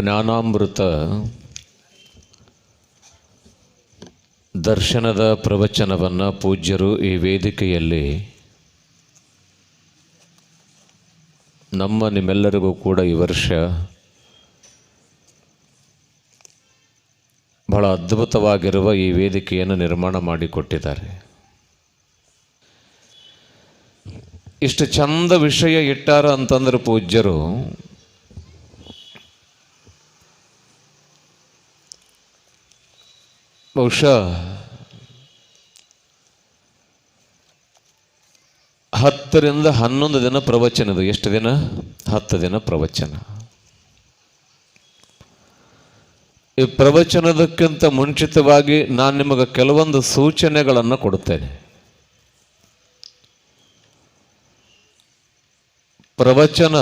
ಜ್ಞಾನಾಮೃತ ದರ್ಶನದ ಪ್ರವಚನವನ್ನು ಪೂಜ್ಯರು ಈ ವೇದಿಕೆಯಲ್ಲಿ ನಮ್ಮ ನಿಮ್ಮೆಲ್ಲರಿಗೂ ಕೂಡ ಈ ವರ್ಷ ಬಹಳ ಅದ್ಭುತವಾಗಿರುವ ಈ ವೇದಿಕೆಯನ್ನು ನಿರ್ಮಾಣ ಮಾಡಿಕೊಟ್ಟಿದ್ದಾರೆ. ಇಷ್ಟು ಚಂದ ವಿಷಯ ಇಟ್ಟಾರ ಅಂತಂದ್ರೆ ಪೂಜ್ಯರು ಬಹುಶಃ ಹತ್ತರಿಂದ ಹನ್ನೊಂದು ದಿನ ಪ್ರವಚನದು ಎಷ್ಟು ದಿನ? ಹತ್ತು ದಿನ ಪ್ರವಚನ. ಈ ಪ್ರವಚನದಕ್ಕಿಂತ ಮುಂಚಿತವಾಗಿ ನಾನು ನಿಮಗೆ ಕೆಲವೊಂದು ಸೂಚನೆಗಳನ್ನು ಕೊಡುತ್ತೇನೆ. ಪ್ರವಚನ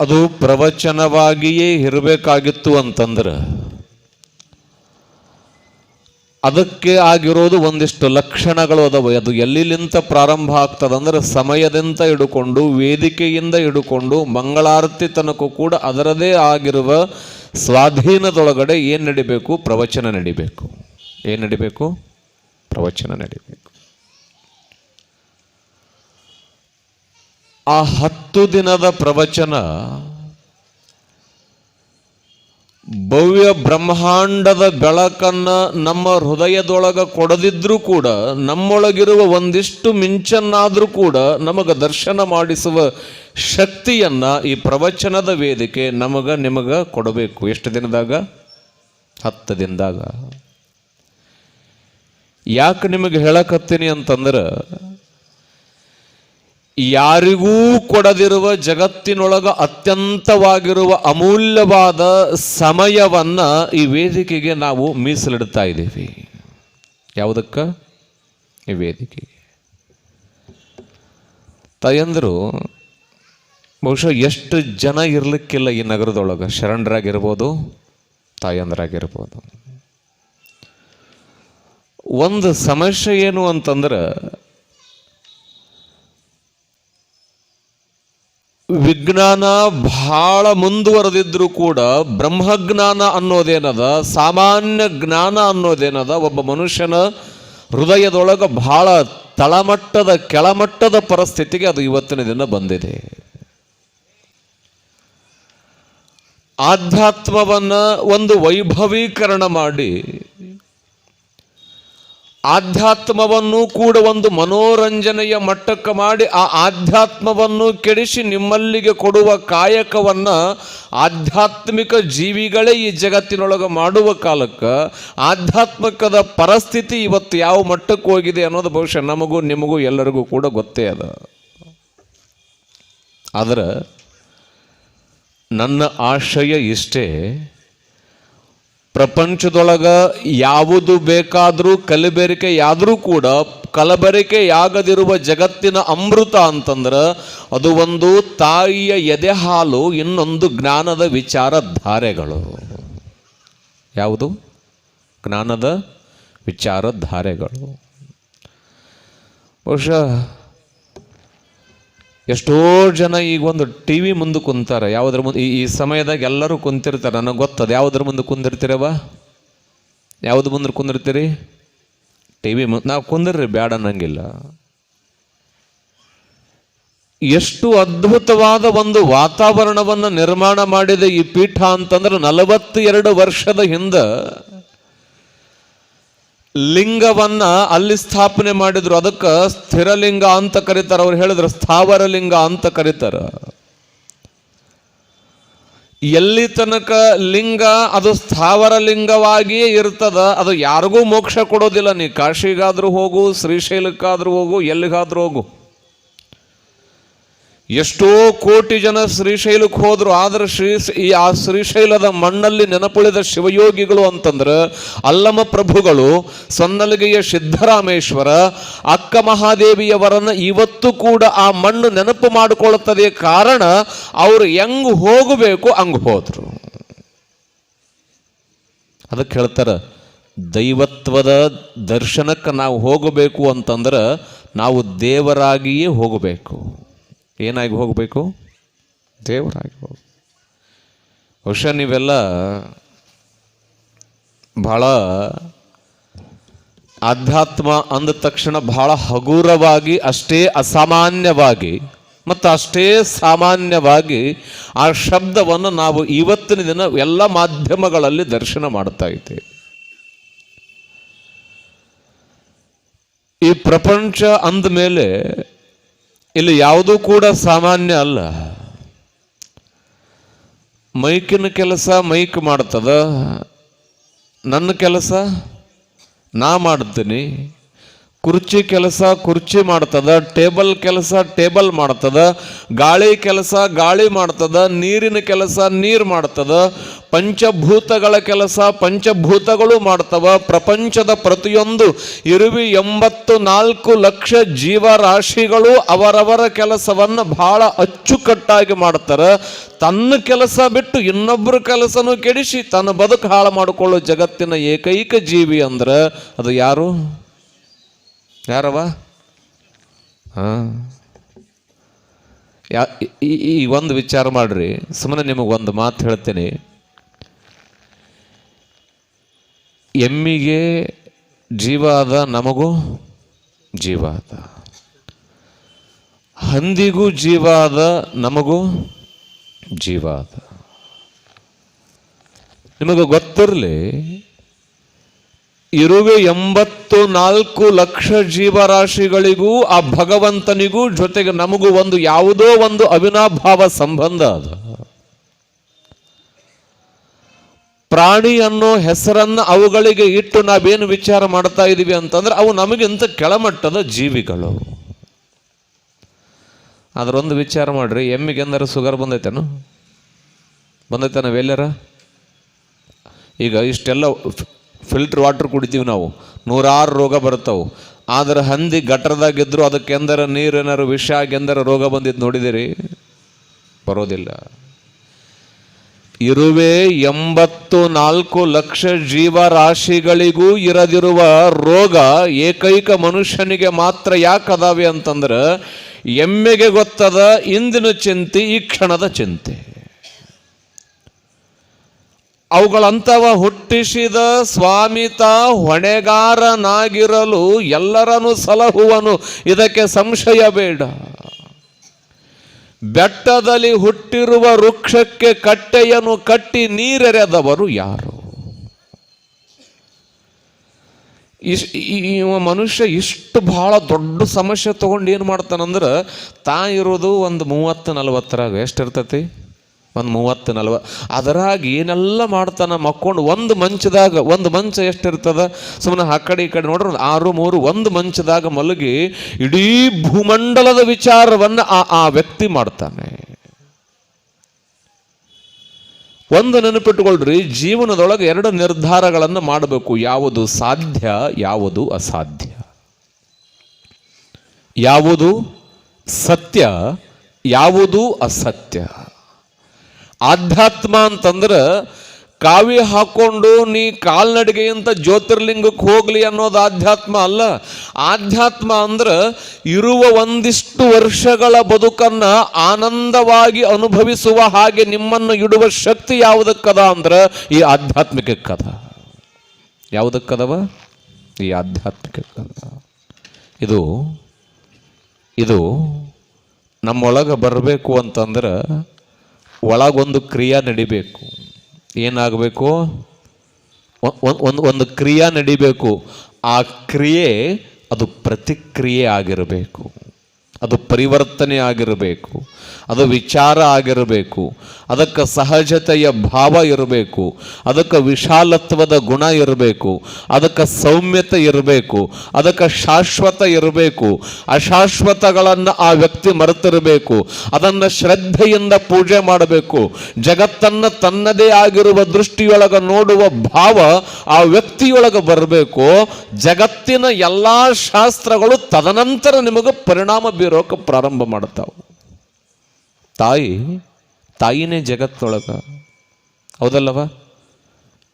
ಅದು ಪ್ರವಚನವಾಗಿಯೇ ಇರಬೇಕಾಗಿತ್ತು ಅಂತಂದ್ರೆ ಅದಕ್ಕೆ ಆಗಿರೋದು ಒಂದಿಷ್ಟು ಲಕ್ಷಣಗಳು ಅದಾವೆ. ಅದು ಎಲ್ಲಿಲಿಂತ ಪ್ರಾರಂಭ ಆಗ್ತದಂದ್ರೆ ಸಮಯದಿಂದ ಹಿಡ್ಕೊಂಡು, ವೇದಿಕೆಯಿಂದ ಹಿಡ್ಕೊಂಡು, ಮಂಗಳಾರತಿ ತನಕ ಕೂಡ ಅದರದೇ ಆಗಿರುವ ಸ್ವಾಧೀನದೊಳಗಡೆ ಏನು ನಡಿಬೇಕು? ಪ್ರವಚನ ನಡಿಬೇಕು. ಏನು ನಡಿಬೇಕು? ಪ್ರವಚನ ನಡಿಬೇಕು. ಆ ಹತ್ತು ದಿನದ ಪ್ರವಚನ ಭವ್ಯ ಬ್ರಹ್ಮಾಂಡದ ಬೆಳಕನ್ನು ನಮ್ಮ ಹೃದಯದೊಳಗ ಕೊಡದಿದ್ರೂ ಕೂಡ, ನಮ್ಮೊಳಗಿರುವ ಒಂದಿಷ್ಟು ಮಿಂಚನ್ನಾದರೂ ಕೂಡ ನಮಗೆ ದರ್ಶನ ಮಾಡಿಸುವ ಶಕ್ತಿಯನ್ನು ಈ ಪ್ರವಚನದ ವೇದಿಕೆ ನಮಗೆ ನಿಮಗೆ ಕೊಡಬೇಕು. ಎಷ್ಟು ದಿನದಾಗ? ಹತ್ತು ದಿನದಾಗ. ಯಾಕೆ ನಿಮಗೆ ಹೇಳಕತ್ತೀನಿ ಅಂತಂದ್ರೆ ಯಾರಿಗೂ ಕೊಡದಿರುವ ಜಗತ್ತಿನೊಳಗ ಅತ್ಯಂತವಾಗಿರುವ ಅಮೂಲ್ಯವಾದ ಸಮಯವನ್ನ ಈ ವೇದಿಕೆಗೆ ನಾವು ಮೀಸಲಿಡ್ತಾ ಇದ್ದೀವಿ. ಯಾವುದಕ್ಕ? ಈ ವೇದಿಕೆಗೆ ತಾಯಂದರು, ಬಹುಶಃ ಎಷ್ಟು ಜನ ಇರಲಿಕ್ಕಿಲ್ಲ ಈ ನಗರದೊಳಗೆ? ಶರಣರಾಗಿರ್ಬೋದು, ತಾಯಂದ್ರಾಗಿರ್ಬೋದು. ಒಂದು ಸಮಸ್ಯೆ ಏನು ಅಂತಂದ್ರೆ ವಿಜ್ಞಾನ ಬಹಳ ಮುಂದುವರೆದಿದ್ರು ಕೂಡ ಬ್ರಹ್ಮಜ್ಞಾನ ಅನ್ನೋದೇನದ, ಸಾಮಾನ್ಯ ಜ್ಞಾನ ಅನ್ನೋದೇನದ, ಒಬ್ಬ ಮನುಷ್ಯನ ಹೃದಯದೊಳಗೆ ಬಹಳ ತಳಮಟ್ಟದ, ಕೆಳಮಟ್ಟದ ಪರಿಸ್ಥಿತಿಗೆ ಅದು ಇವತ್ತಿನ ದಿನ ಬಂದಿದೆ. ಆಧ್ಯಾತ್ಮವನ್ನು ಒಂದು ವೈಭವೀಕರಣ ಮಾಡಿ ಆಧ್ಯಾತ್ಮವನ್ನು ಕೂಡ ಒಂದು ಮನೋರಂಜನೆಯ ಮಟ್ಟಕ್ಕೆ ಮಾಡಿ ಆ ಆಧ್ಯಾತ್ಮವನ್ನು ಕೆಡಿಸಿ ನಿಮ್ಮಲ್ಲಿಗೆ ಕೊಡುವ ಕಾಯಕವನ್ನು ಆಧ್ಯಾತ್ಮಿಕ ಜೀವಿಗಳೇ ಈ ಜಗತ್ತಿನೊಳಗೆ ಮಾಡುವ ಕಾಲಕ್ಕೆ ಆಧ್ಯಾತ್ಮಿಕದ ಪರಿಸ್ಥಿತಿ ಇವತ್ತು ಯಾವ ಮಟ್ಟಕ್ಕೆ ಹೋಗಿದೆ ಅನ್ನೋದು ಬಹುಶಃ ನಮಗೂ ನಿಮಗೂ ಎಲ್ಲರಿಗೂ ಕೂಡ ಗೊತ್ತೇ ಅದ. ಆದರೆ ನನ್ನ ಆಶಯ ಇಷ್ಟೇ ಪ್ರಪಂಚದೊಳಗ ಯಾವುದು ಬೇಕಾದರೂ ಕಲಬೆರಿಕೆ ಯಾದರೂ ಕೂಡ ಕಲಬೆರಿಕೆಯಾಗದಿರುವ ಜಗತ್ತಿನ ಅಮೃತ ಅಂತಂದ್ರೆ ಅದು ಒಂದು ತಾಯಿಯ ಎದೆ ಹಾಲು, ಇನ್ನೊಂದು ಜ್ಞಾನದ ವಿಚಾರಧಾರೆಗಳು. ಯಾವುದು? ಜ್ಞಾನದ ವಿಚಾರಧಾರೆಗಳು. ಬಹುಶಃ ಎಷ್ಟೋ ಜನ ಈಗ ಒಂದು ಟಿ ವಿ ಮುಂದೆ ಕುಂತಾರೆ. ಯಾವುದ್ರ ಮುಂದೆ ಈ ಈ ಸಮಯದಾಗ ಎಲ್ಲರೂ ಕುಂತಿರ್ತಾರೆ. ನನಗೆ ಗೊತ್ತದ. ಯಾವುದ್ರ ಮುಂದೆ ಕುಂದಿರ್ತೀರವ ಯಾವುದು ಮುಂದೆ ಕುಂದಿರ್ತೀರಿ? ಟಿ ವಿ ಮುಂದೆ ನಾವು ಕುಂದಿರ್ರಿ ಬೇಡ ಅನ್ನಂಗಿಲ್ಲ. ಎಷ್ಟು ಅದ್ಭುತವಾದ ಒಂದು ವಾತಾವರಣವನ್ನು ನಿರ್ಮಾಣ ಮಾಡಿದ ಈ ಪೀಠ ಅಂತಂದ್ರೆ ನಲವತ್ತೆರಡು ವರ್ಷದ ಹಿಂದೆ ಲಿಂಗವನ್ನ ಅಲ್ಲಿ ಸ್ಥಾಪನೆ ಮಾಡಿದ್ರು. ಅದಕ್ಕೆ ಸ್ಥಿರಲಿಂಗ ಅಂತ ಕರೀತಾರೆ. ಅವ್ರು ಹೇಳಿದ್ರು ಸ್ಥಾವರ ಲಿಂಗ ಅಂತ ಕರೀತಾರ. ಎಲ್ಲಿ ತನಕ ಲಿಂಗ, ಅದು ಸ್ಥಾವರ ಲಿಂಗವಾಗಿಯೇ ಇರ್ತದ, ಅದು ಯಾರಿಗೂ ಮೋಕ್ಷ ಕೊಡೋದಿಲ್ಲ. ನೀ ಕಾಶಿಗಾದ್ರೂ ಹೋಗು, ಶ್ರೀಶೈಲಕ್ಕಾದ್ರೂ ಹೋಗು, ಎಲ್ಲಿಗಾದ್ರೂ ಹೋಗು. ಎಷ್ಟೋ ಕೋಟಿ ಜನ ಶ್ರೀಶೈಲಕ್ಕೆ ಹೋದ್ರು, ಆದ್ರೆ ಶ್ರೀ ಈ ಆ ಶ್ರೀಶೈಲದ ಮಣ್ಣಲ್ಲಿ ನೆನಪುಳಿದ ಶಿವಯೋಗಿಗಳು ಅಂತಂದ್ರೆ ಅಲ್ಲಮ ಪ್ರಭುಗಳು, ಸನ್ನಲಗೆಯ ಸಿದ್ದರಾಮೇಶ್ವರ ಅಕ್ಕ ಮಹಾದೇವಿಯವರನ್ನು ಇವತ್ತು ಕೂಡ ಆ ಮಣ್ಣು ನೆನಪು ಮಾಡಿಕೊಳ್ಳುತ್ತದೆ ಕಾರಣ ಅವರು ಹೆಂಗ್ ಹೋಗಬೇಕು ಹಂಗ್ ಹೋದ್ರು. ಅದಕ್ಕೆ ಹೇಳ್ತಾರೆ, ದೈವತ್ವದ ದರ್ಶನಕ್ಕೆ ನಾವು ಹೋಗಬೇಕು ಅಂತಂದ್ರೆ ನಾವು ದೇವರಾಗಿಯೇ ಹೋಗಬೇಕು. ಏನಾಗಿ ಹೋಗಬೇಕು? ದೇವರಾಗಿ ಹೋಗಬೇಕು. ಬಹುಶಃ ನೀವೆಲ್ಲ ಭಾಳ ಆಧ್ಯಾತ್ಮ ಅಂದ ತಕ್ಷಣ ಬಹಳ ಹಗುರವಾಗಿ, ಅಷ್ಟೇ ಅಸಾಮಾನ್ಯವಾಗಿ, ಮತ್ತು ಅಷ್ಟೇ ಸಾಮಾನ್ಯವಾಗಿ ಆ ಶಬ್ದವನ್ನು ನಾವು ಇವತ್ತಿನ ದಿನ ಎಲ್ಲ ಮಾಧ್ಯಮಗಳಲ್ಲಿ ದರ್ಶನ ಮಾಡ್ತಾ ಇದ್ದೇವೆ. ಈ ಪ್ರಪಂಚ ಅಂದ ಮೇಲೆ ಇಲ್ಲಿ ಯಾವುದೂ ಕೂಡ ಸಾಮಾನ್ಯ ಅಲ್ಲ. ಮೈಕಿನ ಕೆಲಸ ಮೈಕ್ ಮಾಡ್ತದ. ನನ್ನ ಕೆಲಸ ನಾ ಮಾಡ್ತೀನಿ. ಕುರ್ಚಿ ಕೆಲಸ ಕುರ್ಚಿ ಮಾಡ್ತದ, ಟೇಬಲ್ ಕೆಲಸ ಟೇಬಲ್ ಮಾಡ್ತದ, ಗಾಳಿ ಕೆಲಸ ಗಾಳಿ ಮಾಡ್ತದ, ನೀರಿನ ಕೆಲಸ ನೀರು ಮಾಡ್ತದ, ಪಂಚಭೂತಗಳ ಕೆಲಸ ಪಂಚಭೂತಗಳು ಮಾಡ್ತವ, ಪ್ರಪಂಚದ ಪ್ರತಿಯೊಂದು ಇರುವಿ ಎಂಬತ್ತು ನಾಲ್ಕು ಲಕ್ಷ ಜೀವರಾಶಿಗಳು ಅವರವರ ಕೆಲಸವನ್ನು ಬಹಳ ಅಚ್ಚುಕಟ್ಟಾಗಿ ಮಾಡ್ತಾರೆ. ತನ್ನ ಕೆಲಸ ಬಿಟ್ಟು ಇನ್ನೊಬ್ಬರ ಕೆಲಸನೂ ಕೆಡಿಸಿ ತನ್ನ ಬದುಕು ಹಾಳು ಮಾಡಿಕೊಳ್ಳೋ ಜಗತ್ತಿನ ಏಕೈಕ ಜೀವಿ ಅಂದ್ರೆ ಅದು ಯಾರು? ಯಾರವ ಹಾಂ. ಯಾ, ಈ ಒಂದು ವಿಚಾರ ಮಾಡ್ರಿ. ಸುಮ್ಮನೆ ನಿಮಗೆ ಒಂದು ಮಾತು ಹೇಳ್ತೇನೆ. ಎಮ್ಮಿಗೆ ಜೀವ ಆದ ನಮಗೂ ಜೀವ ಅದ ಹಂದಿಗೂ ಜೀವ ಆದ ನಮಗೂ ಜೀವ ಅದ ನಿಮಗೆ ಗೊತ್ತಿರಲಿ ಇರುವೆ ಎಂಬತ್ತು ನಾಲ್ಕು ಲಕ್ಷ ಜೀವರಾಶಿಗಳಿಗೂ ಆ ಭಗವಂತನಿಗೂ ಜೊತೆಗೆ ನಮಗೂ ಒಂದು ಯಾವುದೋ ಒಂದು ಅವಿನಾಭಾವ ಸಂಬಂಧ ಅದು. ಪ್ರಾಣಿ ಅನ್ನೋ ಹೆಸರನ್ನು ಅವುಗಳಿಗೆ ಇಟ್ಟು ನಾವೇನು ವಿಚಾರ ಮಾಡ್ತಾ ಇದ್ದೀವಿ ಅಂತಂದ್ರೆ ಅವು ನಮಗಿಂತ ಕೆಳಮಟ್ಟದ ಜೀವಿಗಳು. ಅದರೊಂದು ವಿಚಾರ ಮಾಡ್ರಿ, ಎಮ್ಮಿಗೆ ಎಂದರೆ ಸುಗರ್ ಬಂದೈತೇನು? ಬಂದೈತೆ ನಾವೆಲ್ಲರ ಈಗ ಇಷ್ಟೆಲ್ಲ ಫಿಲ್ಟರ್ ವಾಟರ್ ಕುಡಿತೀವಿ ನಾವು. ನೂರಾರು ರೋಗ ಬರ್ತಾವೆ ಆದರೆ ಹಂದಿ ಗಟ್ರದಾಗಿದ್ರು ಅದಕ್ಕೆ ಎಂದರ ನೀರೇನಾರು ವಿಷ ಆಗೆಂದರೆ ರೋಗ ಬಂದಿದ್ದು ನೋಡಿದಿರಿ? ಬರೋದಿಲ್ಲ. ಇರುವೆ ಎಂಬತ್ತು ನಾಲ್ಕು ಲಕ್ಷ ಜೀವರಾಶಿಗಳಿಗೂ ಇರದಿರುವ ರೋಗ ಏಕೈಕ ಮನುಷ್ಯನಿಗೆ ಮಾತ್ರ ಯಾಕೆ ಅದಾವೆ ಅಂತಂದ್ರೆ ಎಮ್ಮೆಗೆ ಗೊತ್ತದ ಇಂದಿನ ಚಿಂತೆ ಈ ಕ್ಷಣದ ಚಿಂತೆ. ಅವುಗಳಂತವ ಹುಟ್ಟಿಸಿದ ಸ್ವಾಮಿತ ಹೊಣೆಗಾರನಾಗಿರಲು ಎಲ್ಲರನ್ನು ಸಲಹುವನು. ಇದಕ್ಕೆ ಸಂಶಯ ಬೇಡ. ಬೆಟ್ಟದಲ್ಲಿ ಹುಟ್ಟಿರುವ ವೃಕ್ಷಕ್ಕೆ ಕಟ್ಟೆಯನ್ನು ಕಟ್ಟಿ ನೀರೆರೆದವರು ಯಾರು? ಇಶ್ ಮನುಷ್ಯ ಇಷ್ಟು ಬಹಳ ದೊಡ್ಡ ಸಮಸ್ಯೆ ತಗೊಂಡು ಏನು ಮಾಡ್ತಾನಂದ್ರೆ ತಾ ಇರೋದು ಒಂದು ಮೂವತ್ತು ನಲವತ್ತರಾಗ ಎಷ್ಟಿರ್ತೈತಿ? ಒಂದು ಮೂವತ್ತು, ನಲ್ವ ಅದರಾಗ ಏನೆಲ್ಲ ಮಾಡ್ತಾನೆ ಮಕ್ಕೊಂಡು ಒಂದು ಮಂಚದಾಗ, ಒಂದು ಮಂಚ ಎಷ್ಟಿರ್ತದ? ಸುಮ್ಮನೆ ಆ ಕಡೆ ಈ ಕಡೆ ನೋಡ್ರಿ, ಆರು, ಮೂರು, ಒಂದು ಮಂಚದಾಗ ಮಲಗಿ ಇಡೀ ಭೂಮಂಡಲದ ವಿಚಾರವನ್ನು ಆ ಆ ವ್ಯಕ್ತಿ ಮಾಡ್ತಾನೆ. ಒಂದು ನೆನಪಿಟ್ಟುಕೊಳ್ರಿ, ಜೀವನದೊಳಗೆ ಎರಡು ನಿರ್ಧಾರಗಳನ್ನು ಮಾಡಬೇಕು. ಯಾವುದು ಸಾಧ್ಯ, ಯಾವುದು ಅಸಾಧ್ಯ? ಯಾವುದು ಸತ್ಯ, ಯಾವುದು ಅಸತ್ಯ? ಆಧ್ಯಾತ್ಮ ಅಂತಂದ್ರೆ ಕಾವಿ ಹಾಕೊಂಡು ನೀ ಕಾಲ್ನಡಿಗೆಯಿಂದ ಜ್ಯೋತಿರ್ಲಿಂಗಕ್ಕೆ ಹೋಗ್ಲಿ ಅನ್ನೋದು ಆಧ್ಯಾತ್ಮ ಅಲ್ಲ. ಆಧ್ಯಾತ್ಮ ಅಂದ್ರೆ ಇರುವ ಒಂದಿಷ್ಟು ವರ್ಷಗಳ ಬದುಕನ್ನ ಆನಂದವಾಗಿ ಅನುಭವಿಸುವ ಹಾಗೆ ನಿಮ್ಮನ್ನು ಇಡುವ ಶಕ್ತಿ ಯಾವುದಕ್ಕದ ಅಂದ್ರೆ ಈ ಆಧ್ಯಾತ್ಮಿಕ ಕದ. ಯಾವುದಕ್ಕದವ ಈ ಆಧ್ಯಾತ್ಮಿಕ ಕದ. ಇದು ಇದು ನಮ್ಮೊಳಗೆ ಬರಬೇಕು ಅಂತಂದ್ರೆ ಒಳಗೊಂದು ಕ್ರಿಯೆ ನಡಿಬೇಕು. ಏನಾಗಬೇಕು? ಒಂದು ಒಂದು ಕ್ರಿಯೆ ನಡಿಬೇಕು. ಆ ಕ್ರಿಯೆ ಅದು ಪ್ರತಿಕ್ರಿಯೆ ಆಗಿರಬೇಕು. ಅದು ಪರಿವರ್ತನೆ ಆಗಿರಬೇಕು, ಅದು ವಿಚಾರ ಆಗಿರಬೇಕು, ಅದಕ್ಕೆ ಸಹಜತೆಯ ಭಾವ ಇರಬೇಕು, ಅದಕ್ಕೆ ವಿಶಾಲತ್ವದ ಗುಣ ಇರಬೇಕು, ಅದಕ್ಕೆ ಸೌಮ್ಯತೆ ಇರಬೇಕು, ಅದಕ್ಕೆ ಶಾಶ್ವತ ಇರಬೇಕು, ಅಶಾಶ್ವತಗಳನ್ನು ಆ ವ್ಯಕ್ತಿ ಮರೆತಿರಬೇಕು, ಅದನ್ನು ಶ್ರದ್ಧೆಯಿಂದ ಪೂಜೆ ಮಾಡಬೇಕು, ಜಗತ್ತನ್ನು ತನ್ನದೇ ಆಗಿರುವ ದೃಷ್ಟಿಯೊಳಗೆ ನೋಡುವ ಭಾವ ಆ ವ್ಯಕ್ತಿಯೊಳಗೆ ಬರಬೇಕು, ಜಗತ್ತಿನ ಎಲ್ಲ ಶಾಸ್ತ್ರಗಳು ತದನಂತರ ನಿಮಗೆ ಪರಿಣಾಮ ಬೀರೋಕೆ ಪ್ರಾರಂಭ ಮಾಡ್ತಾವೆ ತಾಯಿ ತಾಯಿನೇ ಜಗತ್ತೊಳಗ. ಹೌದಲ್ಲವ?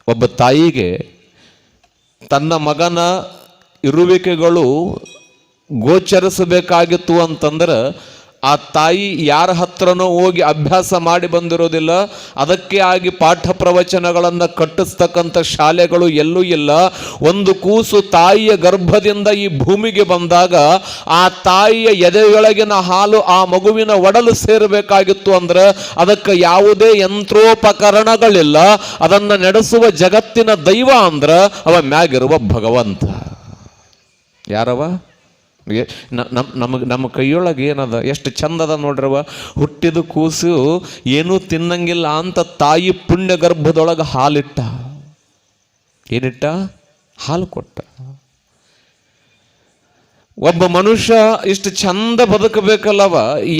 ಒಬ್ಬ ತಾಯಿಗೆ ತನ್ನ ಮಗನ ಇರುವಿಕೆಗಳು ಗೋಚರಿಸಬೇಕಾಗಿತ್ತು ಅಂತಂದ್ರೆ ಆ ತಾಯಿ ಯಾರ ಹತ್ರನೋ ಹೋಗಿ ಅಭ್ಯಾಸ ಮಾಡಿ ಬಂದಿರೋದಿಲ್ಲ. ಅದಕ್ಕೆ ಆಗಿ ಪಾಠ ಪ್ರವಚನಗಳನ್ನು ಕಟ್ಟಿಸ್ತಕ್ಕಂಥ ಶಾಲೆಗಳು ಎಲ್ಲೂ ಇಲ್ಲ. ಒಂದು ಕೂಸು ತಾಯಿಯ ಗರ್ಭದಿಂದ ಈ ಭೂಮಿಗೆ ಬಂದಾಗ ಆ ತಾಯಿಯ ಎದೆಯೊಳಗಿನ ಹಾಲು ಆ ಮಗುವಿನ ಒಡಲು ಸೇರಬೇಕಾಗಿತ್ತು ಅಂದ್ರೆ ಅದಕ್ಕೆ ಯಾವುದೇ ಯಂತ್ರೋಪಕರಣಗಳಿಲ್ಲ. ಅದನ್ನು ನಡೆಸುವ ಜಗತ್ತಿನ ದೈವ ಅಂದ್ರೆ ಅವ ಮ್ಯಾಗಿರುವ ಭಗವಂತ. ಯಾರವ? ಏ- ನ- ನಮಗೆ, ನಮ್ಮ ಕೈಯೊಳಗೆ ಏನದ? ಎಷ್ಟು ಚಂದದ ನೋಡ್ರವ ಹುಟ್ಟಿದ ಕೂಸು ಏನೂ ತಿನ್ನಂಗಿಲ್ಲ ಅಂತ ತಾಯಿ ಪುಣ್ಯ ಗರ್ಭದೊಳಗೆ ಹಾಲಿಟ್ಟ. ಏನಿಟ್ಟ? ಹಾಲು ಕೊಟ್ಟ. ಒಬ್ಬ ಮನುಷ್ಯ ಇಷ್ಟು ಚಂದ ಬದುಕಬೇಕಲ್ಲವ?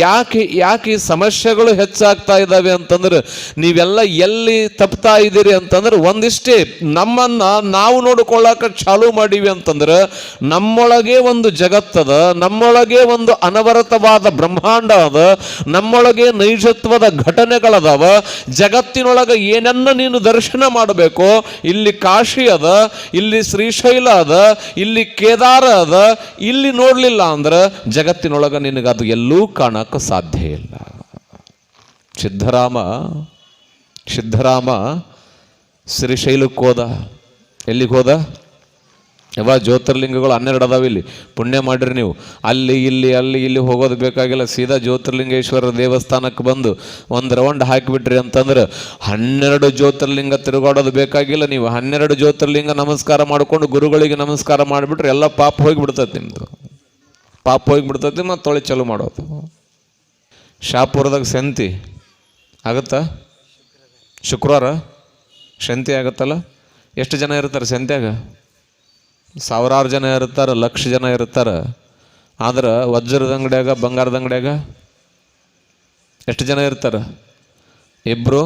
ಯಾಕೆ ಯಾಕೆ ಸಮಸ್ಯೆಗಳು ಹೆಚ್ಚಾಗ್ತಾ ಇದ್ದಾವೆ ಅಂತಂದ್ರೆ ನೀವೆಲ್ಲ ಎಲ್ಲಿ ತಪ್ತಾ ಇದ್ದೀರಿ ಅಂತಂದ್ರೆ ಒಂದಿಷ್ಟೇ, ನಮ್ಮನ್ನ ನಾವು ನೋಡ್ಕೊಳ್ಳಾಕ ಚಾಲು ಮಾಡೀವಿ ಅಂತಂದ್ರೆ ನಮ್ಮೊಳಗೆ ಒಂದು ಜಗತ್ತದ ನಮ್ಮೊಳಗೆ ಒಂದು ಅನವರತವಾದ ಬ್ರಹ್ಮಾಂಡ ಅದ, ನಮ್ಮೊಳಗೆ ನೈಜತ್ವದ ಘಟನೆಗಳದಾವ, ಜಗತ್ತಿನೊಳಗೆ ಏನನ್ನ ನೀನು ದರ್ಶನ ಮಾಡಬೇಕು, ಇಲ್ಲಿ ಕಾಶಿ ಅದ, ಇಲ್ಲಿ ಶ್ರೀಶೈಲ ಅದ, ಇಲ್ಲಿ ಕೇದಾರ ಅದ, ಇಲ್ಲಿ ನೋಡ್ಲಿಲ್ಲ ಅಂದ್ರೆ ಜಗತ್ತಿನೊಳಗೆ ನಿನಗೆ ಅದು ಎಲ್ಲೂ ಕಾಣಕ್ಕೆ ಸಾಧ್ಯ ಇಲ್ಲ. ಸಿದ್ಧರಾಮ ಸಿದ್ಧರಾಮ ಶ್ರೀಶೈಲಕ್ಕೆ ಹೋದ. ಎಲ್ಲಿಗೆ ಹೋದ? ಯಾವ ಜ್ಯೋತಿರ್ಲಿಂಗಗಳು ಹನ್ನೆರಡು ಅದಾವ ಇಲ್ಲಿ. ಪುಣ್ಯ ಮಾಡಿರಿ ನೀವು. ಅಲ್ಲಿ, ಇಲ್ಲಿ ಅಲ್ಲಿ, ಇಲ್ಲಿ ಹೋಗೋದು ಬೇಕಾಗಿಲ್ಲ. ಸೀದಾ ಜ್ಯೋತಿರ್ಲಿಂಗೇಶ್ವರ ದೇವಸ್ಥಾನಕ್ಕೆ ಬಂದು ಒಂದು ರೌಂಡ್ ಹಾಕಿಬಿಟ್ರಿ ಅಂತಂದ್ರೆ ಹನ್ನೆರಡು ಜ್ಯೋತಿರ್ಲಿಂಗ ತಿರುಗಾಡೋದು ಬೇಕಾಗಿಲ್ಲ ನೀವು. ಹನ್ನೆರಡು ಜ್ಯೋತಿರ್ಲಿಂಗ ನಮಸ್ಕಾರ ಮಾಡಿಕೊಂಡು ಗುರುಗಳಿಗೆ ನಮಸ್ಕಾರ ಮಾಡಿಬಿಟ್ರೆ ಎಲ್ಲ ಪಾಪ ಹೋಗಿಬಿಡ್ತೈತೆ ನಿಮ್ಮದು ಪಾಪ ಹೋಗಿಬಿಡ್ತೈತಿ ಮತ್ತು ತೊಳೆ ಚಲೋ ಮಾಡೋದು. ಶಾಪುರದಾಗ ಸಂತಿ ಆಗತ್ತಾ? ಶುಕ್ರವಾರ? ಶಂತಿ ಆಗತ್ತಲ್ಲ? ಎಷ್ಟು ಜನ ಇರ್ತಾರೆ ಸಂತ್ಯಾಗ ಸಾವಿರಾರು ಜನ ಇರ್ತಾರೆ, ಲಕ್ಷ ಜನ ಇರ್ತಾರೆ. ಆದ್ರೆ ವಜ್ರದ ಅಂಗಡಿಯಾಗ, ಬಂಗಾರದ ಅಂಗಡಿಯಾಗ ಎಷ್ಟು ಜನ ಇರ್ತಾರೆ? ಇಬ್ಬರು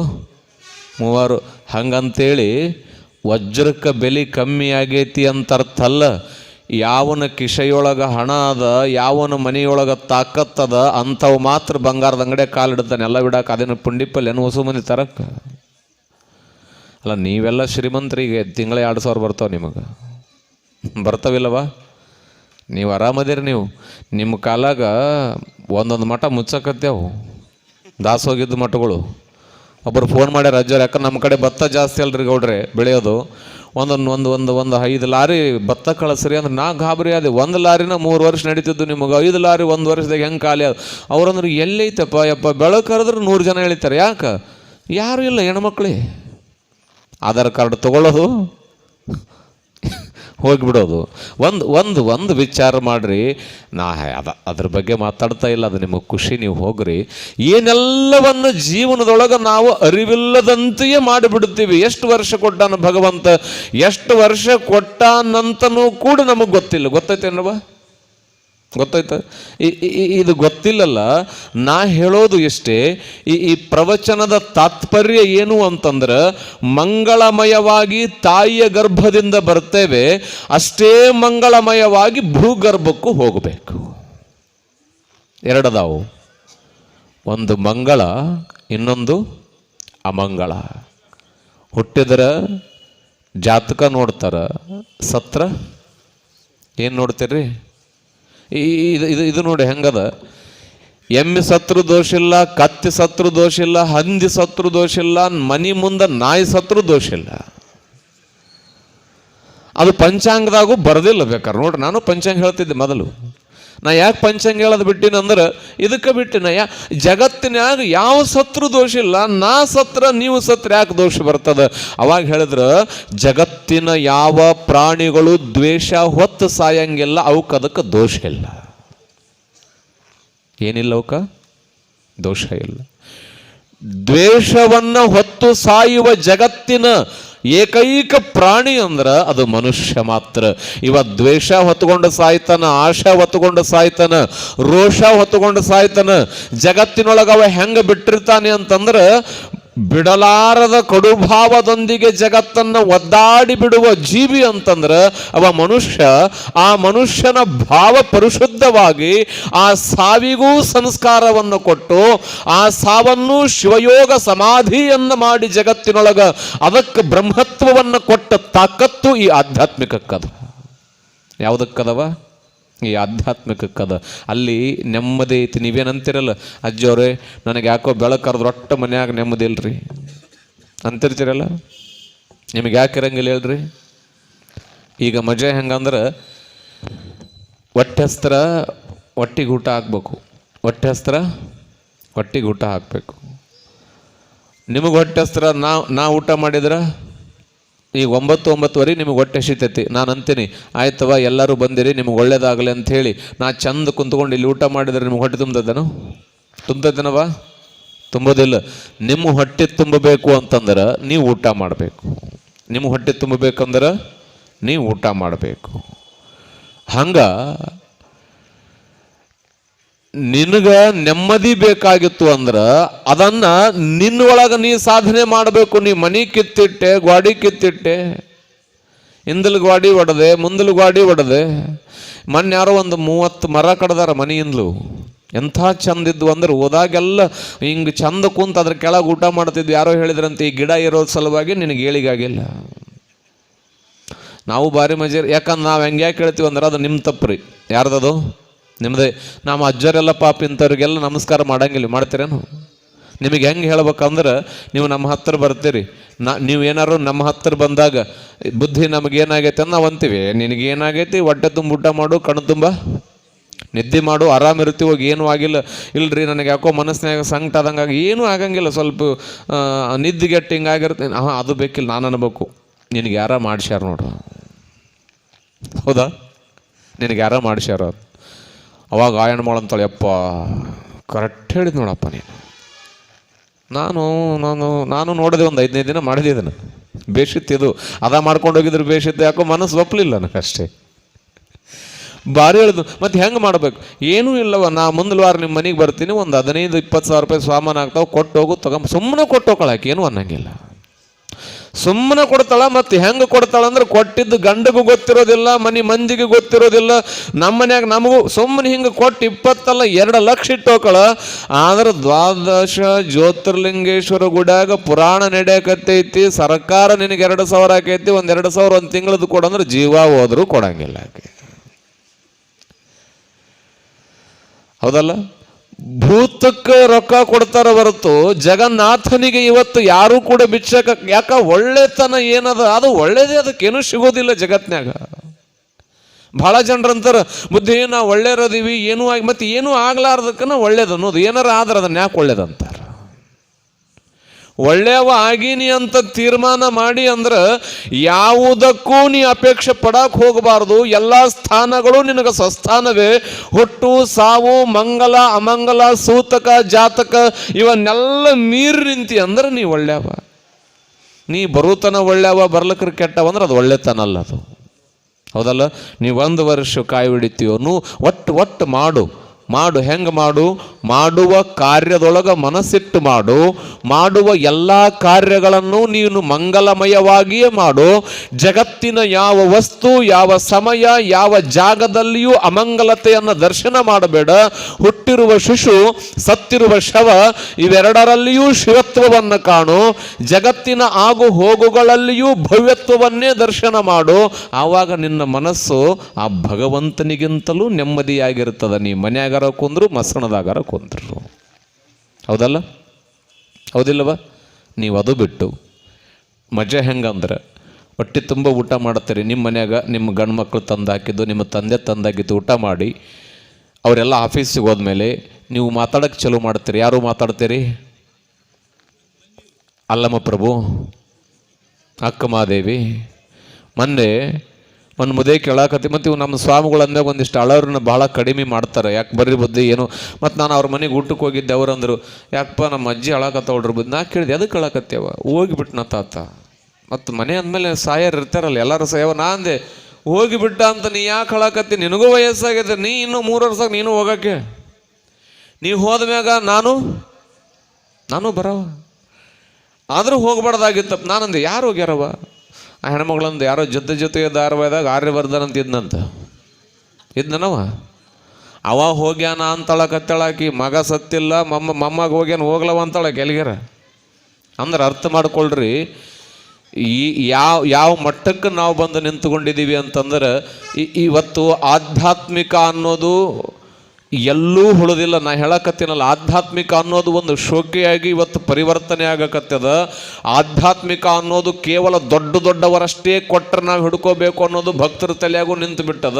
ಮೂವರು. ಹಂಗಂತೇಳಿ ವಜ್ರಕ್ಕೆ ಬೆಲೆ ಕಮ್ಮಿ ಆಗೈತಿ ಅಂತ ಅರ್ಥ ಅಲ್ಲ ಯಾವನ ಕಿಶೆಯೊಳಗೆ ಹಣ ಅದ, ಯಾವನ ಮನೆಯೊಳಗೆ ತಾಕತ್ತದ ಅಂಥವು ಮಾತ್ರ ಬಂಗಾರದ ಅಂಗಡಿಯಾಗ ಕಾಲಿಡ್ತಾನೆ ಎಲ್ಲ ಬಿಡಕ್ಕೆ ಅದೇನು ಪುಂಡಿಪಲ್ಲಿ ಏನು ಹೊಸ ಮನೆ ತರಕ್ಕೆ? ಅಲ್ಲ, ನೀವೆಲ್ಲ ಶ್ರೀಮಂತರಿಗೆ ತಿಂಗಳ ಎರಡು ಸಾವಿರ ಬರ್ತಾವೆ ನಿಮಗೆ. ಬರ್ತಾವಿಲ್ಲವ? ನೀವು ಆರಾಮದಿರಿ ನೀವು. ನಿಮ್ಮ ಕಾಲಾಗ ಒಂದೊಂದು ಮಠ ಮುಚ್ಚಕತ್ತೇವು. ದಾಸೋಗಿದ್ದ ಮಠಗಳು. ಒಬ್ಬರು ಫೋನ್ ಮಾಡ್ಯಾರ ರಾಜ್ಯವ್ರು ಯಾಕಂದ್ರೆ ನಮ್ಮ ಕಡೆ ಭತ್ತ ಜಾಸ್ತಿ ಅಲ್ರಿ ಗೌಡ್ರೆ, ಬೆಳೆಯೋದು. ಒಂದೊಂದು, ಒಂದು ಒಂದು ಒಂದು ಐದು ಲಾರಿ ಭತ್ತ ಕಳಿಸ್ರಿ ಅಂದ್ರೆ ನಾ ಗಾಬರಿ ಆದೆ. ಒಂದು ಲಾರಿನ ಮೂರು ವರ್ಷ ನಡೀತಿದ್ದು ನಿಮಗೆ. ಐದು ಲಾರಿ ಒಂದು ವರ್ಷದಾಗ ಹೆಂಗೆ ಖಾಲಿ ಅದು ಅವ್ರಂದ್ರೆ, ಎಲ್ಲೈತಪ್ಪ, ಯಪ್ಪ, ಬೆಳಕು ಕರೆದ್ರೆ ನೂರು ಜನ ಹೇಳ್ತಾರೆ ಯಾಕೆ? ಯಾರು ಇಲ್ಲ ಹೆಣ್ಮಕ್ಳಿ. ಆಧಾರ್ ಕಾರ್ಡ್ ತಗೊಳ್ಳೋದು. ಹೋಗಿಬಿಡೋದು. ಒಂದು ಒಂದು ಒಂದು ವಿಚಾರ ಮಾಡಿರಿ. ನಾ ಅದ, ಅದ್ರ ಬಗ್ಗೆ ಮಾತಾಡ್ತಾ ಇಲ್ಲ, ಅದು ನಿಮಗೆ ಖುಷಿ, ನೀವು ಹೋಗ್ರಿ. ಏನೆಲ್ಲವನ್ನು ಜೀವನದೊಳಗೆ ನಾವು ಅರಿವಿಲ್ಲದಂತೆಯೇ ಮಾಡಿಬಿಡ್ತೀವಿ. ಎಷ್ಟು ವರ್ಷ ಕೊಟ್ಟಾನ ಭಗವಂತ? ಎಷ್ಟು ವರ್ಷ ಕೊಟ್ಟಾನಂತನೂ ಕೂಡ ನಮಗೆ ಗೊತ್ತಿಲ್ಲ. ಗೊತ್ತೈತೇನವ ಗೊತ್ತಾಯ್ತಾ? ಇದು ಗೊತ್ತಿಲ್ಲಲ್ಲ, ನಾ ಹೇಳೋದು ಎಷ್ಟೇ, ಈ ಈ ಪ್ರವಚನದ ತಾತ್ಪರ್ಯ ಏನು ಅಂತಂದ್ರೆ, ಮಂಗಳಮಯವಾಗಿ ತಾಯಿಯ ಗರ್ಭದಿಂದ ಬರ್ತೇವೆ, ಅಷ್ಟೇ ಮಂಗಳಮಯವಾಗಿ ಭೂಗರ್ಭಕ್ಕೂ ಹೋಗಬೇಕು. ಎರಡದಾವು. ಒಂದು ಮಂಗಳ, ಇನ್ನೊಂದು ಅಮಂಗಳ. ಹುಟ್ಟಿದ್ರೆ ಜಾತಕ ನೋಡ್ತಾರ, ಸತ್ರ ಏನು ನೋಡ್ತೀರಿ? ಈ ಇದು ಇದು ನೋಡಿ ಹೆಂಗದ? ಎಮ್ಮೆ ಸತ್ರು ದೋಷ ಇಲ್ಲ, ಕತ್ತಿ ಸತ್ರು ದೋಷ ಇಲ್ಲ, ಹಂದಿ ಸತ್ರು ದೋಷ ಇಲ್ಲ, ಮನಿ ಮುಂದೆ ನಾಯಿ ಸತ್ರು ದೋಷ ಇಲ್ಲ. ಅದು ಪಂಚಾಂಗದಾಗೂ ಬರದಿಲ್ಲ ಬೇಕಾದ್ರೆ ನೋಡ್ರಿ, ನಾನು ಪಂಚಾಂಗ ಹೇಳ್ತಿದ್ದೆ ಮೊದಲು. ನಾ ಯಾಕೆ ಪಂಚಂಗ ಹೇಳೋದು ಬಿಟ್ಟಿನಂದ್ರೆ ಇದಕ್ಕೆ ಬಿಟ್ಟಿನ ಯಾ ಜಗತ್ತಿನಾಗ ಯಾವ ಸತ್ರು ದೋಷ ಇಲ್ಲ, ನಾ ಸತ್ರ, ನೀವು ಸತ್ರ ಯಾಕೆ ದೋಷ ಬರ್ತದೆ? ಅವಾಗ ಹೇಳಿದ್ರೆ, ಜಗತ್ತಿನ ಯಾವ ಪ್ರಾಣಿಗಳು ದ್ವೇಷ, ಹೊತ್ತು ಸಾಯಂಗಿಲ್ಲ ಅವಕ್ಕೆ ಅದಕ್ಕೆ ದೋಷ ಇಲ್ಲ. ಏನಿಲ್ಲ ಅವಕ ದೋಷ ಇಲ್ಲ. ದ್ವೇಷವನ್ನು ಹೊತ್ತು ಸಾಯುವ ಜಗತ್ತಿನ ಏಕೈಕ ಪ್ರಾಣಿ ಅಂದ್ರೆ ಅದು ಮನುಷ್ಯ ಮಾತ್ರ. ಇವ ದ್ವೇಷ ಹೊತ್ತುಕೊಂಡು ಸಾಯ್ತಾನ, ಆಶಾ ಹೊತ್ತುಕೊಂಡು ಸಾಯ್ತಾನ, ರೋಷ ಹೊತ್ತುಕೊಂಡು ಸಾಯ್ತಾನ ಜಗತ್ತಿನೊಳಗೆ ಅವ ಹೆಂಗ ಬಿಟ್ಟಿರ್ತಾನೆ ಅಂತಂದ್ರ ಬಿಡಲಾರದ ಕಡುಭಾವದೊಂದಿಗೆ ಜಗತ್ತನ್ನು ಒದ್ದಾಡಿ ಬಿಡುವ ಜೀವಿ ಅಂತಂದ್ರೆ ಅವ ಮನುಷ್ಯ. ಆ ಮನುಷ್ಯನ ಭಾವ ಪರಿಶುದ್ಧವಾಗಿ ಆ ಸಾವಿಗೂ ಸಂಸ್ಕಾರವನ್ನು ಕೊಟ್ಟು ಆ ಸಾವನ್ನು ಶಿವಯೋಗ ಸಮಾಧಿಯನ್ನು ಮಾಡಿ ಜಗತ್ತಿನೊಳಗ ಅದಕ್ಕೆ ಬ್ರಹ್ಮತ್ವವನ್ನು ಕೊಟ್ಟ ತಾಕತ್ತು ಈ ಆಧ್ಯಾತ್ಮಿಕಕ್ಕದ ಯಾವುದಕ್ಕದವ ಈ ಆಧ್ಯಾತ್ಮಿಕಕ್ಕದ ಅಲ್ಲಿ ನೆಮ್ಮದಿ ಐತಿ. ನೀವೇನಂತಿರಲ್ಲ ಅಜ್ಜವ್ರೆ ನನಗೆ ಯಾಕೋ ಬೆಳಕರ್ದು ರೊಟ್ಟ ಮನ್ಯಾಗ ನೆಮ್ಮದಿ ಇಲ್ರಿ. ಅಂತಿರ್ತೀರಲ್ಲ? ನಿಮಗೆ ಯಾಕೆ ಇರಂಗಿಲ್ಲ ಹೇಳ್ರಿ? ಈಗ ಮಜಾ ಹೆಂಗಂದ್ರೆ ಹೊಟ್ಟೆ ಹಸ್ತ್ರ ಹೊಟ್ಟಿಗೆ ಊಟ ಹಾಕ್ಬೇಕು. ಹೊಟ್ಟೆ ಹಸ್ತ್ರ ಹೊಟ್ಟಿಗೆ ಊಟ ಹಾಕಬೇಕು. ನಿಮಗೆ ಹೊಟ್ಟೆ ಹಸ್ತ್ರ ನಾ ನಾ ಊಟ ಮಾಡಿದ್ರೆ? ಈಗ ಒಂಬತ್ತು ಒಂಬತ್ತುವರೆ ನಿಮಗೆ ಹೊಟ್ಟೆ ಸಿತೈತಿ ನಾನು ಅಂತೀನಿ ಆಯ್ತವ ಎಲ್ಲರೂ ಬಂದಿರಿ, ನಿಮಗೆ ಒಳ್ಳೇದಾಗಲಿ ಅಂತ ಹೇಳಿ. ನಾ ಚಂದ ಕುಂತ್ಕೊಂಡು ಇಲ್ಲಿ ಊಟ ಮಾಡಿದ್ರೆ ನಿಮ್ಗೆ ಹೊಟ್ಟೆ ತುಂಬದನು ತುಂಬತೈತನವ ತುಂಬೋದಿಲ್ಲ. ನಿಮ್ಮ ಹೊಟ್ಟೆ ತುಂಬಬೇಕು ಅಂತಂದ್ರೆ ನೀವು ಊಟ ಮಾಡಬೇಕು. ನಿಮ್ಮ ಹೊಟ್ಟೆ ತುಂಬಬೇಕಂದ್ರೆ ನೀವು ಊಟ ಮಾಡಬೇಕು. ಹಂಗ ನಿನಗ ನೆಮ್ಮದಿ ಬೇಕಾಗಿತ್ತು ಅಂದ್ರ ಅದನ್ನ ನಿನ್ನೊಳಗ ನೀ ಸಾಧನೆ ಮಾಡಬೇಕು. ನೀ ಮನಿ ಕಿತ್ತಿಟ್ಟೆ, ಗ್ವಾಡಿ ಕಿತ್ತಿಟ್ಟೆ. ಹಿಂದಲ್ ಗ್ವಾಡಿ ಒಡದೆ, ಮುಂದಲ್ ಗ್ವಾಡಿ ಒಡದೆ. ಮೊನ್ನೆ ಯಾರೋ ಒಂದು ಮೂವತ್ತು ಮರ ಕಡ್ದಾರ ಮನೆಯಿಂದಲು. ಎಂಥ ಚಂದಿದ್ವು ಅಂದ್ರೆ ಹೋದಾಗೆಲ್ಲ ಹಿಂಗೆ ಚಂದ ಕುಂತ ಅದ್ರ ಕೆಳಗೆ ಊಟ ಮಾಡ್ತಿದ್ವಿ. ಯಾರೋ ಹೇಳಿದ್ರಂತೆ, ಈ ಗಿಡ ಇರೋ ಸಲುವಾಗಿ ನಿನಗೆ ಏಳಿಗಾಗಿಲ್ಲ ನಾವು ಭಾರಿ ಮಜೀರ್, ಯಾಕಂದ್ರೆ ನಾವು ಹೆಂಗ್ಯಾಕೆ ಹೇಳ್ತೀವಿ ಅಂದ್ರೆ ಅದು ನಿಮ್ಮ ತಪ್ಪು ರೀ ಯಾರ್ದದು? ನಿಮ್ಮದೇ ನಮ್ಮ ಅಜ್ಜರೆಲ್ಲ ಪಾಪ ಇಂಥವ್ರಿಗೆಲ್ಲ ನಮಸ್ಕಾರ ಮಾಡಂಗಿಲ್ಲ. ಮಾಡ್ತೀರೇನು? ನಿಮಗೆ ಹೆಂಗೆ ಹೇಳ್ಬೇಕಂದ್ರೆ, ನೀವು ನಮ್ಮ ಹತ್ತಿರ ಬರ್ತೀರಿ. ನಾ, ನೀವು ಏನಾರು ನಮ್ಮ ಹತ್ತಿರ ಬಂದಾಗ, ಬುದ್ಧಿ ನಮಗೇನಾಗೈತೆ ಅಂತ ನಾವು ಅಂತೀವಿ. ನಿನಗೇನಾಗೈತಿ ಹೊಟ್ಟೆ ತುಂಬ ಊಟ ಮಾಡು, ಕಣ್ಣು ತುಂಬ ನಿದ್ದೆ ಮಾಡು, ಆರಾಮ ಇರ್ತೀವಿ ಹೋಗಿ ಏನೂ ಆಗಿಲ್ಲ. ಇಲ್ರಿ, ನನಗೆ ಯಾಕೋ ಮನಸ್ಸಿನಾಗ ಸಂಕಟ ಆದಂಗಾಗಿ ಏನೂ ಆಗಂಗಿಲ್ಲ. ಸ್ವಲ್ಪ ನಿದ್ದೆಗೆಟ್ಟು ಹಿಂಗಾಗಿರುತ್ತೆ ಹಾಂ, ಅದು ಬೇಕಿಲ್ಲ, ನಾನು ಅನ್ಬೇಕು. ನಿನಗೆ ಯಾರ ಮಾಡ್ಸ್ಯಾರ ನೋಡ್ರಿ. ಹೌದಾ? ನಿನಗೆ ಯಾರ ಮಾಡ್ಸ್ಯಾರ ಅವಾಗ ಆಯಣ ಮಾಡಂತಾಳೆ ಅಪ್ಪ ಕರೆಕ್ಟ್ ಹೇಳಿದ್ ನೋಡಪ್ಪ ನೀನು. ನಾನು ನಾನು ನಾನು ನೋಡಿದೆ ಒಂದು ಐದನೇ ದಿನ ಮಾಡಿದೆ ಇದನ್ನು. ಇದು. ಅದ ಮಾಡ್ಕೊಂಡು ಹೋಗಿದ್ರು ಬೇಷಿತ್ತು. ಯಾಕೋ ಮನಸ್ಸು ಒಪ್ಪಲಿಲ್ಲ ನನಗಷ್ಟೇ. ಭಾರಿ ಹೇಳಿದ್ರು. ಮತ್ತೆ ಹೆಂಗೆ ಮಾಡ್ಬೇಕು? ಏನೂ ಇಲ್ಲವ. ನಾ ಮುಂದಿನ ವಾರ ನಿಮ್ಮ ಮನೆಗೆ ಬರ್ತೀನಿ. ಒಂದು ಹದಿನೈದು, ಇಪ್ಪತ್ತು ಸಾವಿರ ರೂಪಾಯಿ ಸಾಮಾನು ಆಗ್ತಾವೆ. ಕೊಟ್ಟು ಹೋಗು ತಗೊಂಬ ಸುಮ್ಮನೆ ಕೊಟ್ಟು ಹೋಗ್ಕೊಳಕ್ಕೆ ಏನು ಅನ್ನಂಗಿಲ್ಲ. ಸುಮ್ಮನೆ ಕೊಡ್ತಾಳ ಮತ್ತೆ ಹೆಂಗೆ ಕೊಡ್ತಾಳ ಅಂದ್ರೆ ಕೊಟ್ಟಿದ್ದು ಗಂಡಗೂ ಗೊತ್ತಿರೋದಿಲ್ಲ, ಮನೆ ಮಂದಿಗೆ ಗೊತ್ತಿರೋದಿಲ್ಲ, ನಮ್ಮ ಮನ್ಯಾಗ ನಮಗೂ ಸುಮ್ಮನೆ ಹಿಂಗೆ ಕೊಟ್ಟು ಇಪ್ಪತ್ತಲ್ಲ ಎರಡು ಲಕ್ಷ ಇಟ್ಟೋಕಳ ಆದ್ರೆ ದ್ವಾದಶ ಜ್ಯೋತಿರ್ಲಿಂಗೇಶ್ವರ ಗುಡ್ಯಾಗ ಪುರಾಣ ನಡೆಯಕತ್ತೈತಿ, ಸರ್ಕಾರ ನಿನಗೆ ಎರಡು ಸಾವಿರ ಆಕೈತಿ, ಒಂದು ಎರಡು ಸಾವಿರ ಒಂದು ತಿಂಗಳದ್ದು ಕೊಡಂದ್ರೆ ಜೀವ ಹೋದರೂ ಕೊಡಂಗಿಲ್ಲ ಹೌದಲ್ಲ? ಭೂತಕ್ಕೆ ರೊಕ್ಕ ಕೊಡ್ತಾರ ಹೊರತು ಜಗನ್ನಾಥನಿಗೆ ಇವತ್ತು ಯಾರೂ ಕೂಡ ಬಿಚ್ಚಕ ಯಾಕ ಒಳ್ಳೆತನ ಏನದ? ಅದು ಒಳ್ಳೇದೇ ಅದಕ್ಕೇನು ಸಿಗೋದಿಲ್ಲ ಜಗತ್ನ್ಯಾಗ. ಭಾಳ ಜನರಂತಾರ ಬುದ್ಧಿ ನಾವು ಒಳ್ಳೆಯರದೀವಿ ಏನೂ ಆಗಿ ಮತ್ತೆ ಏನೂ ಆಗ್ಲಾರ್ದಕ್ಕನ ಒಳ್ಳೇದು ಅನ್ನೋದು. ಏನಾರ ಆದ್ರೆ ಅದನ್ನ ಯಾಕೆ ಒಳ್ಳೇದಂತಾರ ಒಳ್ಳೆಯವ ಆಗೀನಿ ಅಂತ ತೀರ್ಮಾನ ಮಾಡಿ ಅಂದ್ರೆ ಯಾವುದಕ್ಕೂ ನೀ ಅಪೇಕ್ಷೆ ಪಡಕ್ಕೆ ಹೋಗಬಾರ್ದು. ಎಲ್ಲ ಸ್ಥಾನಗಳು ನಿನಗೆ ಸ್ವಸ್ಥಾನವೇ ಹುಟ್ಟು, ಸಾವು, ಮಂಗಲ, ಅಮಂಗಲ, ಸೂತಕ, ಜಾತಕ ಇವನ್ನೆಲ್ಲ ಮೀರಿ ನಿಂತಿ ಅಂದ್ರೆ ನೀ ಒಳ್ಳೆಯವ ನೀ ಬರುತನ ಒಳ್ಳೆಯವ ಬರ್ಲಕ್ರ ಕೆಟ್ಟವ ಅಂದ್ರೆ ಅದು ಒಳ್ಳೆತನ ಅಲ್ಲ ಅದು. ಹೌದಲ್ಲ? ನೀ ಒಂದು ವರ್ಷ ಕಾಯಿ ಹಿಡಿತೀವೋ ಒಟ್ಟು ಒಟ್ಟು ಮಾಡು. ಮಾಡು, ಹೆಂಗೆ ಮಾಡು? ಮಾಡುವ ಕಾರ್ಯದೊಳಗ ಮನಸ್ಸಿಟ್ಟು ಮಾಡು. ಮಾಡುವ ಎಲ್ಲ ಕಾರ್ಯಗಳನ್ನು ನೀನು ಮಂಗಲಮಯವಾಗಿಯೇ ಮಾಡು. ಜಗತ್ತಿನ ಯಾವ ವಸ್ತು, ಯಾವ ಸಮಯ, ಯಾವ ಜಾಗದಲ್ಲಿಯೂ ಅಮಂಗಲತೆಯನ್ನು ದರ್ಶನ ಮಾಡಬೇಡ. ಹುಟ್ಟಿರುವ ಶಿಶು, ಸತ್ತಿರುವ ಶವ, ಇವೆರಡರಲ್ಲಿಯೂ ಶಿವತ್ವವನ್ನು ಕಾಣು. ಜಗತ್ತಿನ ಆಗು ಹೋಗುಗಳಲ್ಲಿಯೂ ಭವ್ಯತ್ವವನ್ನೇ ದರ್ಶನ ಮಾಡು. ಆವಾಗ ನಿನ್ನ ಮನಸ್ಸು ಆ ಭಗವಂತನಿಗಿಂತಲೂ ನೆಮ್ಮದಿಯಾಗಿರುತ್ತದೆ. ನೀ ಮನ್ಯಾಗಾರ ಕುಂದ್ರು ಮಸಣದಾಗಾರ ಕುಂದ್ರು. ಹೌದಲ್ಲ? ಹೌದಿಲ್ಲವ? ನೀವು ಅದು ಬಿಟ್ಟು, ಮಜಾ ಹೆಂಗಂದ್ರೆ, ಹೊಟ್ಟೆ ತುಂಬ ಊಟ ಮಾಡ್ತೀರಿ ನಿಮ್ಮ ಮನ್ಯಾಗ ನಿಮ್ಮ ಗಂಡು ಮಕ್ಕಳು ತಂದು ಹಾಕಿದ್ದು ನಿಮ್ಮ ತಂದೆ ತಂದಾಕಿದ್ದು ಊಟ ಮಾಡಿ, ಅವರೆಲ್ಲ ಆಫೀಸಿಗೆ ಹೋದ್ಮೇಲೆ ನೀವು ಮಾತಾಡೋಕ್ಕೆ ಚಲೋ ಮಾಡ್ತೀರಿ. ಯಾರು ಮಾತಾಡ್ತೀರಿ? ಅಲ್ಲಮ್ಮ ಪ್ರಭು ಅಕ್ಕ ಮಹಾದೇವಿ ಮೊನ್ನೆ ಒಂದು ಮುದೇ ಕೇಳಾಕತ್ತಿ, ಮತ್ತು ಇವು ನಮ್ಮ ಸ್ವಾಮಿಗಳು ಅಂದಾಗ ಒಂದಿಷ್ಟು ಅಳವ್ರನ್ನ ಭಾಳ ಕಡಿಮೆ ಮಾಡ್ತಾರೆ. ಯಾಕೆ ಬರ್ರಿ ಬುದ್ಧಿ, ಏನು? ಮತ್ತು ನಾನು ಅವ್ರ ಮನೆಗೆ ಊಟಕ್ಕೆ ಹೋಗಿದ್ದೆ, ಅವ್ರು ಅಂದರು, ಯಾಕಪ್ಪ ನಮ್ಮ ಅಜ್ಜಿ ಅಳಾಕತ್ತವಳ್ರಿ ಬುದ್ಧಿ. ನಾ ಕೇಳಿದೆ ಅದಕ್ಕೆ ಅಳಾಕತ್ತೇವ ಹೋಗಿಬಿಟ್ನ ತಾತ. ಮತ್ತು ಮನೆ ಅಂದಮೇಲೆ ಸಾಯರ್ ಇರ್ತಾರಲ್ಲ, ಎಲ್ಲರೂ ಸಾಯವ. ನಾ ಅಂದೆ, ಹೋಗಿಬಿಟ್ಟ ಅಂತ ನೀ ಯಾಕೆ ಅಳಾಕತ್ತಿ? ನಿನಗೂ ವಯಸ್ಸಾಗಿದೆ. ನೀ ಇನ್ನೂ ಮೂರು ವರ್ಷಕ್ಕೆ ನೀನು ಹೋಗಕ್ಕೆ. ನೀ ಹೋದ್ಮ್ಯಾಗ ನಾನು ನಾನು ಬರವ. ಆದರೂ ಹೋಗ್ಬಾರ್ದಾಗಿತ್ತಪ್ಪ. ನಾನಂದೆ ಯಾರು ಹೋಗ್ಯಾರವ? ಆ ಹೆಣ್ಮಗಳಂದು ಯಾರೋ ಜೊತೆ ಜೊತೆಗೆ ಧಾರವಾದಾಗ ಆರ್ಯವರ್ಧನ್ ಅಂತ ಇದ್ನಂತ. ಇದ್ನವ ಅವ ಹೋಗ್ಯಾನ ಅಂತಳಕತ್ತಳಾಕಿ ಮಗ ಸತ್ತಿಲ್ಲ, ಮಮ್ಮ, ಮೊಮ್ಮಗ ಹೋಗ್ಯಾನ, ಹೋಗ್ಲವ ಅಂತಳ ಎಲ್ಲಿಗ್ಯಾರ ಅಂದ್ರೆ ಅರ್ಥ ಮಾಡ್ಕೊಳ್ರಿ, ಈ ಯಾವ ಯಾವ ಮಟ್ಟಕ್ಕೆ ನಾವು ಬಂದು ನಿಂತುಕೊಂಡಿದ್ದೀವಿ ಅಂತಂದ್ರೆ ಇವತ್ತು ಆಧ್ಯಾತ್ಮಿಕ ಅನ್ನೋದು ಎಲ್ಲೂ ಉಳಿದಿಲ್ಲ ನಾ ಹೇಳಕತ್ತಿನಲ್ಲ, ಆಧ್ಯಾತ್ಮಿಕ ಅನ್ನೋದು ಒಂದು ಶೋಕಿಯಾಗಿ ಇವತ್ತು ಪರಿವರ್ತನೆ ಆಗಕತ್ತದ. ಆಧ್ಯಾತ್ಮಿಕ ಅನ್ನೋದು ಕೇವಲ ದೊಡ್ಡ ದೊಡ್ಡವರಷ್ಟೇ ಕೊಟ್ಟರೆ ನಾವು ಹಿಡ್ಕೋಬೇಕು ಅನ್ನೋದು ಭಕ್ತರ ತಲೆಯಾಗೂ ನಿಂತು ಬಿಟ್ಟದ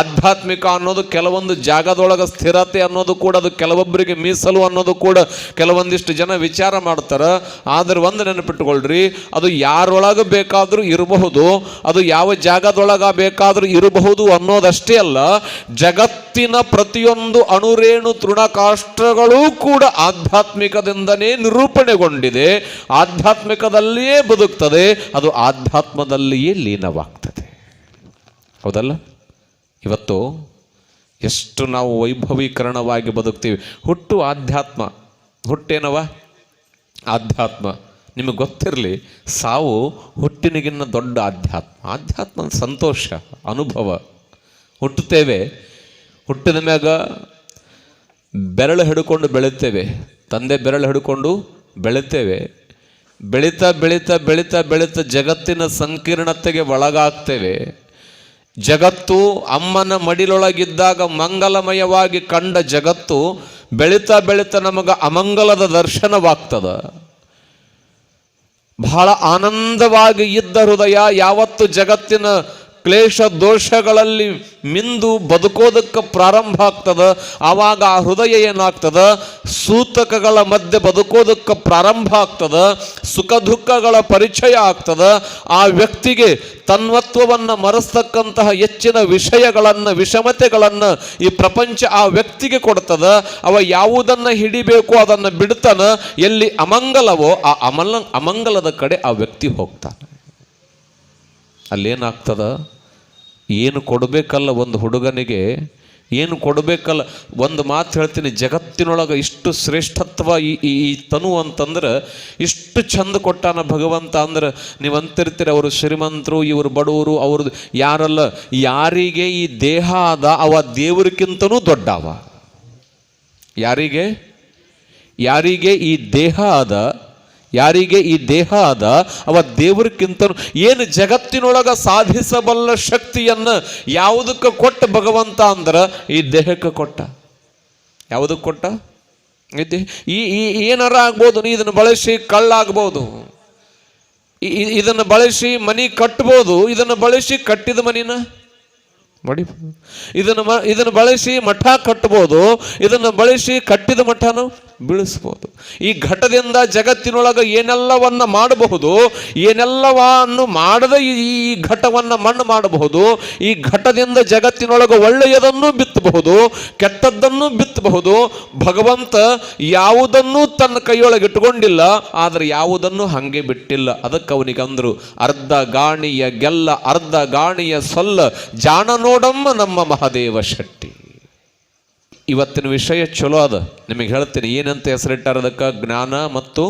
ಆಧ್ಯಾತ್ಮಿಕ ಅನ್ನೋದು ಕೆಲವೊಂದು ಜಾಗದೊಳಗೆ ಸ್ಥಿರತೆ ಅನ್ನೋದು ಕೂಡ, ಅದು ಕೆಲವೊಬ್ಬರಿಗೆ ಮೀಸಲು ಅನ್ನೋದು ಕೂಡ ಕೆಲವೊಂದಿಷ್ಟು ಜನ ವಿಚಾರ ಮಾಡ್ತಾರೆ. ಆದ್ರೆ ಒಂದು ನೆನಪಿಟ್ಕೊಳ್ರಿ, ಅದು ಯಾರೊಳಗೆ ಬೇಕಾದರೂ ಇರಬಹುದು, ಅದು ಯಾವ ಜಾಗದೊಳಗ ಬೇಕಾದರೂ ಇರಬಹುದು ಅನ್ನೋದಷ್ಟೇ ಅಲ್ಲ, ಜಗತ್ತಿನ ಪ್ರತಿಯೊಂದು ಅಣುರೇಣು ತೃಣಕಾಷ್ಟ್ರಗಳೂ ಕೂಡ ಆಧ್ಯಾತ್ಮಿಕದಿಂದನೇ ನಿರೂಪಣೆಗೊಂಡಿದೆ. ಆಧ್ಯಾತ್ಮಿಕದಲ್ಲಿಯೇ ಬದುಕ್ತದೆ, ಅದು ಆಧ್ಯಾತ್ಮದಲ್ಲಿಯೇ ಲೀನವಾಗ್ತದೆ. ಹೌದಲ್ಲ? ಇವತ್ತು ಎಷ್ಟು ನಾವು ವೈಭವೀಕರಣವಾಗಿ ಬದುಕ್ತೀವಿ. ಹುಟ್ಟು ಆಧ್ಯಾತ್ಮ. ಹುಟ್ಟೇನವ? ಆಧ್ಯಾತ್ಮ. ನಿಮಗೆ ಗೊತ್ತಿರಲಿ, ಸಾವು ಹುಟ್ಟಿನಿಗಿನ್ನ ದೊಡ್ಡ ಆಧ್ಯಾತ್ಮ. ಆಧ್ಯಾತ್ಮ ಸಂತೋಷ, ಅನುಭವ. ಹುಟ್ಟುತ್ತೇವೆ ಹುಟ್ಟಿದ ಮ್ಯಾಗ ಬೆರಳು ಹಿಡ್ಕೊಂಡು ಬೆಳೆಯುತ್ತೇವೆ. ತಂದೆ ಬೆರಳು ಹಿಡ್ಕೊಂಡು ಬೆಳೆಯುತ್ತೇವೆ. ಬೆಳೀತಾ ಬೆಳೀತಾ ಬೆಳೀತಾ ಬೆಳೀತಾ ಜಗತ್ತಿನ ಸಂಕೀರ್ಣತೆಗೆ ಒಳಗಾಗ್ತೇವೆ. ಜಗತ್ತು ಅಮ್ಮನ ಮಡಿಲೊಳಗಿದ್ದಾಗ ಮಂಗಲಮಯವಾಗಿ ಕಂಡ ಜಗತ್ತು ಬೆಳೀತಾ ಬೆಳೀತಾ ನಮಗೆ ಅಮಂಗಲದ ದರ್ಶನವಾಗ್ತದ. ಬಹಳ ಆನಂದವಾಗಿ ಇದ್ದ ಹೃದಯ ಯಾವತ್ತು ಜಗತ್ತಿನ ಕ್ಲೇಶ ದೋಷಗಳಲ್ಲಿ ಮಿಂದು ಬದುಕೋದಕ್ಕೆ ಪ್ರಾರಂಭ ಆಗ್ತದ, ಆವಾಗ ಆ ಹೃದಯ ಏನಾಗ್ತದ, ಸೂತಕಗಳ ಮಧ್ಯೆ ಬದುಕೋದಕ್ಕೆ ಪ್ರಾರಂಭ ಆಗ್ತದ, ಸುಖ ದುಃಖಗಳ ಪರಿಚಯ ಆಗ್ತದ, ಆ ವ್ಯಕ್ತಿಗೆ ತನ್ವತ್ವವನ್ನು ಮರೆಸ್ತಕ್ಕಂತಹ ಹೆಚ್ಚಿನ ವಿಷಯಗಳನ್ನು, ವಿಷಮತೆಗಳನ್ನು ಈ ಪ್ರಪಂಚ ಆ ವ್ಯಕ್ತಿಗೆ ಕೊಡ್ತದ, ಅವ ಯಾವುದನ್ನು ಹಿಡಿಬೇಕು ಅದನ್ನು ಬಿಡ್ತಾನ, ಎಲ್ಲಿ ಅಮಂಗಲವೋ ಆ ಅಮಲ, ಅಮಂಗಲದ ಕಡೆ ಆ ವ್ಯಕ್ತಿ ಹೋಗ್ತಾನೆ. ಅಲ್ಲೇನಾಗ್ತದ? ಏನು ಕೊಡಬೇಕಲ್ಲ ಒಂದು ಹುಡುಗನಿಗೆ, ಏನು ಕೊಡಬೇಕಲ್ಲ, ಒಂದು ಮಾತು ಹೇಳ್ತೀನಿ, ಜಗತ್ತಿನೊಳಗೆ ಇಷ್ಟು ಶ್ರೇಷ್ಠತ್ವ ಈ ಈ ತನು ಅಂತಂದ್ರೆ, ಇಷ್ಟು ಚಂದ ಕೊಟ್ಟಾನ ಭಗವಂತ ಅಂದ್ರೆ ನೀವು ಅಂತಿರ್ತೀರಿ ಅವರು ಶ್ರೀಮಂತರು, ಇವರು ಬಡವರು ಅವ್ರದ್ದು ಯಾರಲ್ಲ, ಯಾರಿಗೆ ಈ ದೇಹ ಅದ ಅವ ದೇವರಿಗಿಂತನೂ ದೊಡ್ಡವ. ಯಾರಿಗೆ? ಯಾರಿಗೆ ಈ ದೇಹ ಅದ ಯಾರಿಗೆ ಈ ದೇಹ ಅದ ಅವ ದೇವರಕ್ಕಿಂತ ಏನು ಜಗತ್ತಿನೊಳಗ ಸಾಧಿಸಬಲ್ಲ ಶಕ್ತಿಯನ್ನು ಯಾವುದಕ್ಕೆ ಕೊಟ್ಟ ಭಗವಂತ ಅಂದ್ರ ಈ ದೇಹಕ್ಕೆ ಕೊಟ್ಟ. ಯಾವುದಕ್ಕೆ ಕೊಟ್ಟ? ಈ ಈ ಏನಾರ ಆಗ್ಬೋದು, ನೀ ಇದನ್ನು ಬಳಸಿ ಕಳ್ಳಾಗ್ಬೋದು. ಇದನ್ನು ಬಳಸಿ ಮನಿ ಕಟ್ಬೋದು, ಇದನ್ನು ಬಳಸಿ ಕಟ್ಟಿದ ಮನಿನ ಮಡಿಬೋದು ಇದನ್ನು ಇದನ್ನು ಬಳಸಿ ಮಠ ಕಟ್ಬೋದು, ಇದನ್ನು ಬಳಸಿ ಕಟ್ಟಿದ ಮಠನ ಬೀಳಿಸ್ಬೋದು ಈ ಘಟದಿಂದ ಜಗತ್ತಿನೊಳಗೆ ಏನೆಲ್ಲವನ್ನ ಮಾಡಬಹುದು, ಏನೆಲ್ಲವನ್ನು ಮಾಡದ ಈ ಘಟವನ್ನು ಮಣ್ಣು ಮಾಡಬಹುದು, ಈ ಘಟದಿಂದ ಜಗತ್ತಿನೊಳಗೆ ಒಳ್ಳೆಯದನ್ನು ಬಿತ್ತಬಹುದು, ಕೆಟ್ಟದ್ದನ್ನು ಬಿತ್ತಬಹುದು, ಭಗವಂತ ಯಾವುದನ್ನೂ ತನ್ನ ಕೈಯೊಳಗೆ ಇಟ್ಟುಕೊಂಡಿಲ್ಲ, ಆದರೆ ಯಾವುದನ್ನು ಹಾಗೆ ಬಿಟ್ಟಿಲ್ಲ. ಅದಕ್ಕೆ ಅವನಿಗೆ ಅಂದ್ರು ಅರ್ಧ ಗಾಣಿಯ ಗೆಲ್ಲ, ಅರ್ಧ ಗಾಣಿಯ ಸೊಲ್ಲ ಜಾಣ ನೋಡಮ್ಮ ನಮ್ಮ ಮಹಾದೇವ ಶೆಟ್ಟಿ. ಇವತ್ತಿನ ವಿಷಯ ಚಲೋ ಅದ. ನಿಮಗೆ ಹೇಳ್ತೀನಿ, ಏನಂತ ಹೆಸರಿಟ್ಟಾರ ಅದಕ್ಕೆ? ಜ್ಞಾನ ಮತ್ತು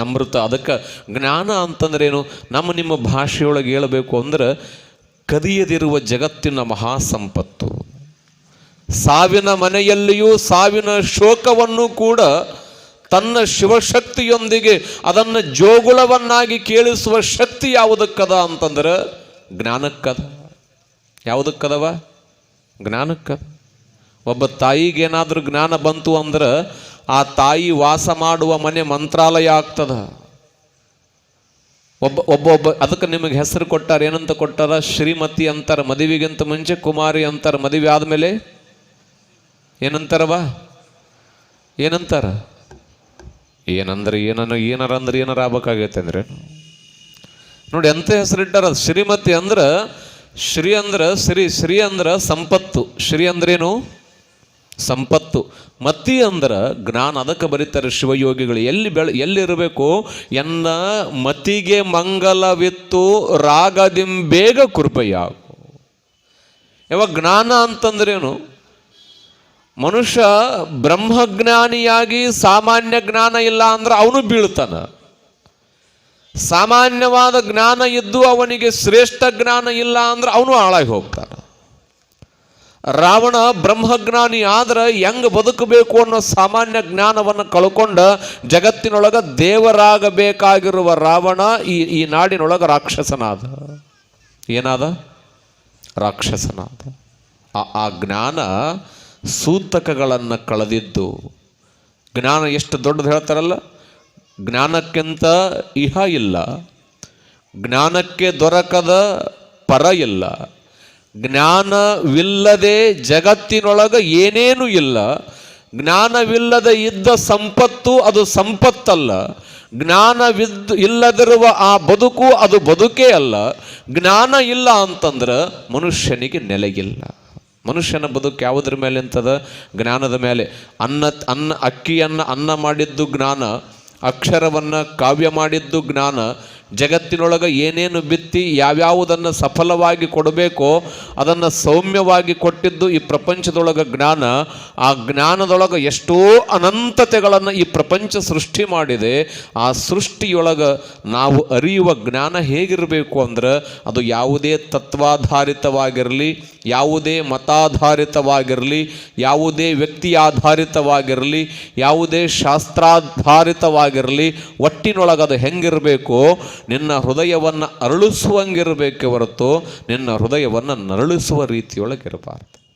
ಅಮೃತ. ಅದಕ್ಕೆ ಜ್ಞಾನ ಅಂತಂದ್ರೆ ಏನು ನಮ್ಮ ನಿಮ್ಮ ಭಾಷೆಯೊಳಗೆ ಹೇಳಬೇಕು ಅಂದ್ರೆ ಕದಿಯದಿರುವ ಜಗತ್ತಿನ ಮಹಾ ಸಂಪತ್ತು ಸಾವಿನ ಮನೆಯಲ್ಲಿಯೂ ಸಾವಿನ ಶೋಕವನ್ನು ಕೂಡ ತನ್ನ ಶಿವಶಕ್ತಿಯೊಂದಿಗೆ ಅದನ್ನು ಜೋಗುಳವನ್ನಾಗಿ ಕೇಳಿಸುವ ಶಕ್ತಿ ಯಾವುದಕ್ಕದ ಅಂತಂದ್ರೆ ಜ್ಞಾನಕ್ಕದ. ಯಾವುದಕ್ಕದವ? ಜ್ಞಾನಕ್ಕೆ. ಒಬ್ಬ ತಾಯಿಗೇನಾದರೂ ಜ್ಞಾನ ಬಂತು ಅಂದ್ರೆ ಆ ತಾಯಿ ವಾಸ ಮಾಡುವ ಮನೆ ಮಂತ್ರಾಲಯ ಆಗ್ತದ. ಒಬ್ಬ ಒಬ್ಬ ಒಬ್ಬ ಅದಕ್ಕೆ ನಿಮಗೆ ಹೆಸರು ಕೊಟ್ಟಾರ, ಏನಂತ ಕೊಟ್ಟಾರ? ಶ್ರೀಮತಿ ಅಂತಾರೆ, ಮದುವೆಗಿಂತ ಮುಂಚೆ ಕುಮಾರಿ ಅಂತಾರೆ, ಮದುವೆ ಆದಮೇಲೆ? ಏನಂತಾರವ? ಏನಂತಾರ? ಏನಂದ್ರೆ ಏನನ್ನ ಏನಾರ ಅಂದ್ರೆ ಏನಾರ ಆಗ್ಬೇಕಾಗೈತೆ ಅಂದ್ರೆ? ನೋಡಿ, ಎಂತ ಹೆಸರಿಟ್ಟಾರ? ಶ್ರೀಮತಿ ಅಂದ್ರ ಶ್ರೀ ಅಂದ್ರೆ, ಶ್ರೀ ಶ್ರೀ ಅಂದ್ರ ಸಂಪತ್ತು. ಶ್ರೀ ಅಂದ್ರೇನು? ಸಂಪತ್ತು. ಮತಿ ಅಂದ್ರೆ ಜ್ಞಾನ, ಅದಕ್ಕೆ ಬರೀತಾರೆ ಶಿವಯೋಗಿಗಳು. ಎಲ್ಲಿ ಬೆಳ ಎಲ್ಲಿರಬೇಕು ಎನ್ನ ಮತಿಗೆ ಮಂಗಲವಿತ್ತು ರಾಗದಿಂಬೇಗ ಕೃಪೆಯಾಗು ಯಾವಾಗ ಜ್ಞಾನ ಅಂತಂದ್ರೇನು? ಮನುಷ್ಯ ಬ್ರಹ್ಮಜ್ಞಾನಿಯಾಗಿ ಸಾಮಾನ್ಯ ಜ್ಞಾನ ಇಲ್ಲ ಅಂದ್ರೆ ಅವನು ಬೀಳ್ತಾನ. ಸಾಮಾನ್ಯವಾದ ಜ್ಞಾನ ಇದ್ದು ಅವನಿಗೆ ಶ್ರೇಷ್ಠ ಜ್ಞಾನ ಇಲ್ಲ ಅಂದ್ರೆ ಅವನು ಹಾಳಾಗಿ ಹೋಗ್ತಾನ. ರಾವಣ ಬ್ರಹ್ಮಜ್ಞಾನಿ ಆದ್ರೆ ಹೆಂಗ್ ಬದುಕಬೇಕು ಅನ್ನೋ ಸಾಮಾನ್ಯ ಜ್ಞಾನವನ್ನು ಕಳ್ಕೊಂಡ ಜಗತ್ತಿನೊಳಗ ದೇವರಾಗಬೇಕಾಗಿರುವ ರಾವಣ ಈ ಈ ನಾಡಿನೊಳಗ ರಾಕ್ಷಸನಾದ. ಏನಾದ? ರಾಕ್ಷಸನಾದ. ಆ ಜ್ಞಾನ ಸೂತಕಗಳನ್ನು ಕಳೆದಿದ್ದು. ಜ್ಞಾನ ಎಷ್ಟು ದೊಡ್ಡದು ಹೇಳ್ತಾರಲ್ಲ? ಜ್ಞಾನಕ್ಕಿಂತ ಇಹ ಇಲ್ಲ. ಜ್ಞಾನಕ್ಕೆ ದೊರಕದ ಪರ ಇಲ್ಲ. ಜ್ಞಾನವಿಲ್ಲದೆ ಜಗತ್ತಿನೊಳಗ ಏನೇನೂ ಇಲ್ಲ. ಜ್ಞಾನವಿಲ್ಲದೆ ಇದ್ದ ಸಂಪತ್ತು ಅದು ಸಂಪತ್ತಲ್ಲ. ಜ್ಞಾನವಿದ್ದು ಇಲ್ಲದಿರುವ ಆ ಬದುಕು ಅದು ಬದುಕೇ ಅಲ್ಲ. ಜ್ಞಾನ ಇಲ್ಲ ಅಂತಂದ್ರೆ ಮನುಷ್ಯನಿಗೆ ನೆಲೆಗಿಲ್ಲ. ಮನುಷ್ಯನ ಬದುಕು ಯಾವುದ್ರ ಮೇಲೆ ಅಂತದ ಜ್ಞಾನದ ಮೇಲೆ. ಅನ್ನ ಅನ್ನ, ಅಕ್ಕಿಯನ್ನು ಅನ್ನ ಮಾಡಿದ್ದು ಜ್ಞಾನ. ಅಕ್ಷರವನ್ನು ಕಾವ್ಯ ಮಾಡಿದ್ದು ಜ್ಞಾನ ಜಗತ್ತಿನೊಳಗೆ ಏನೇನು ಬಿತ್ತಿ ಯಾವ್ಯಾವುದನ್ನು ಸಫಲವಾಗಿ ಕೊಡಬೇಕೋ ಅದನ್ನು ಸೌಮ್ಯವಾಗಿ ಕೊಟ್ಟಿದ್ದು ಈ ಪ್ರಪಂಚದೊಳಗೆ ಜ್ಞಾನ. ಆ ಜ್ಞಾನದೊಳಗೆ ಎಷ್ಟೋ ಅನಂತತೆಗಳನ್ನು ಈ ಪ್ರಪಂಚ ಸೃಷ್ಟಿ ಮಾಡಿದೆ. ಆ ಸೃಷ್ಟಿಯೊಳಗೆ ನಾವು ಅರಿಯುವ ಜ್ಞಾನ ಹೇಗಿರಬೇಕು ಅಂದ್ರೆ ಅದು ಯಾವುದೇ ತತ್ವಾಧಾರಿತವಾಗಿರಲಿ, ಯಾವುದೇ ಮತಾಧಾರಿತವಾಗಿರಲಿ, ಯಾವುದೇ ವ್ಯಕ್ತಿ ಆಧಾರಿತವಾಗಿರಲಿ ಯಾವುದೇ ಶಾಸ್ತ್ರಾಧಾರಿತವಾಗಿರಲಿ ಒಟ್ಟಿನೊಳಗೆ ಅದು ಹೆಂಗಿರಬೇಕು ನಿನ್ನ ಹೃದಯವನ್ನು ಅರಳಿಸುವಂಗಿರಬೇಕೆ ಹೊರತು ನಿನ್ನ ಹೃದಯವನ್ನು ನರಳಿಸುವ ರೀತಿಯೊಳಗಿರಬಾರ್ದು.